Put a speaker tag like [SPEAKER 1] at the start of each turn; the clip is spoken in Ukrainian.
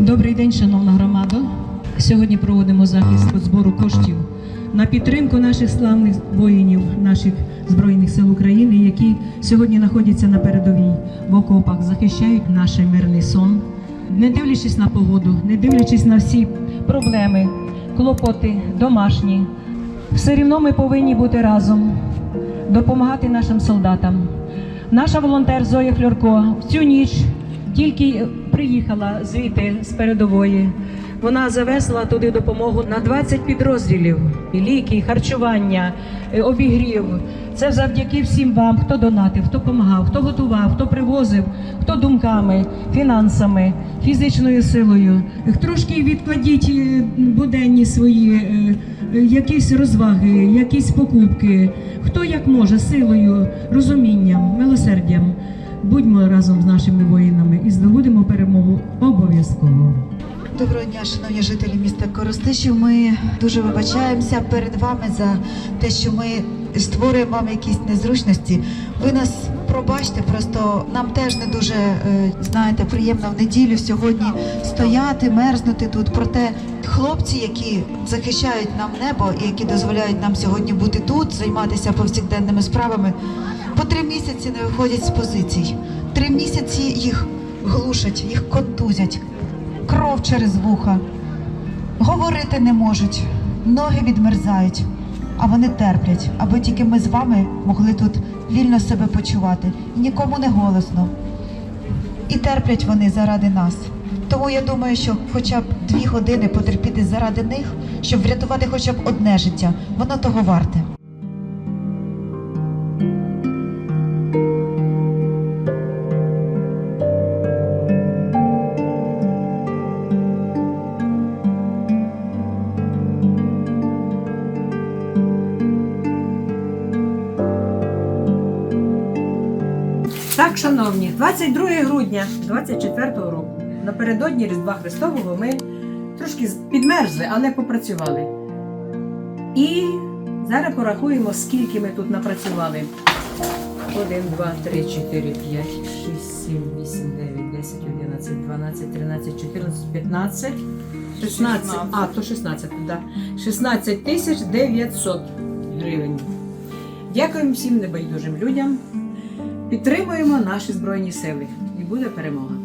[SPEAKER 1] Добрий день, шановна громада. Сьогодні проводимо захист збору коштів на підтримку наших славних воїнів, наших збройних сил України, які сьогодні знаходяться на передовій в окопах, захищають наш мирний сон. Не дивлячись на погоду, не дивлячись на всі проблеми, клопоти, домашні, все рівно ми повинні бути разом, допомагати нашим солдатам. Наша волонтер Зоя Фльорко в цю ніч тільки приїхала звідти з передової. Вона завезла туди допомогу на 20 підрозділів: І ліки, і харчування, е, обігрів. Це завдяки всім вам, хто донатив, хто допомагав, хто готував, хто привозив, хто думками, фінансами, фізичною силою. Трошки відкладіть е, буденні свої е, якісь розваги, якісь покупки. Хто як може, силою, розумінням, милосердям. Будьмо разом з нашими воїнами і перемогу обов'язково.
[SPEAKER 2] Доброго дня, шановні жителі міста Коростишів. Ми дуже вибачаємося перед вами за те, що ми створюємо вам якісь незручності. Ви нас пробачте, просто нам теж не дуже е, знаєте, приємно в неділю сьогодні стояти, мерзнути тут. Проте хлопці, які захищають нам небо і які дозволяють нам сьогодні бути тут, займатися повсякденними справами, по три місяці не виходять з позицій. Три місяці їх глушать, їх контузять кров через вуха, говорити не можуть, ноги відмерзають, а вони терплять, аби тільки ми з вами могли тут вільно себе почувати. І нікому не голосно. І терплять вони заради нас. Тому я думаю, що хоча б дві години потерпіти заради них, щоб врятувати хоча б одне життя, воно того варте.
[SPEAKER 1] Так, шановні, 22 грудня 24 року, напередодні Різдва Христового, ми трошки підмерзли, але попрацювали. І зараз порахуємо, скільки ми тут напрацювали. 1, 2, 3, 4, 5, 6, 7, 8, 9, 10, 11, 12, 13, 14, 15, 16, а, то 16, так. Да. 16 тисяч 900 гривень. Дякуємо всім небайдужим людям. Підтримуємо наші збройні сили і буде перемога.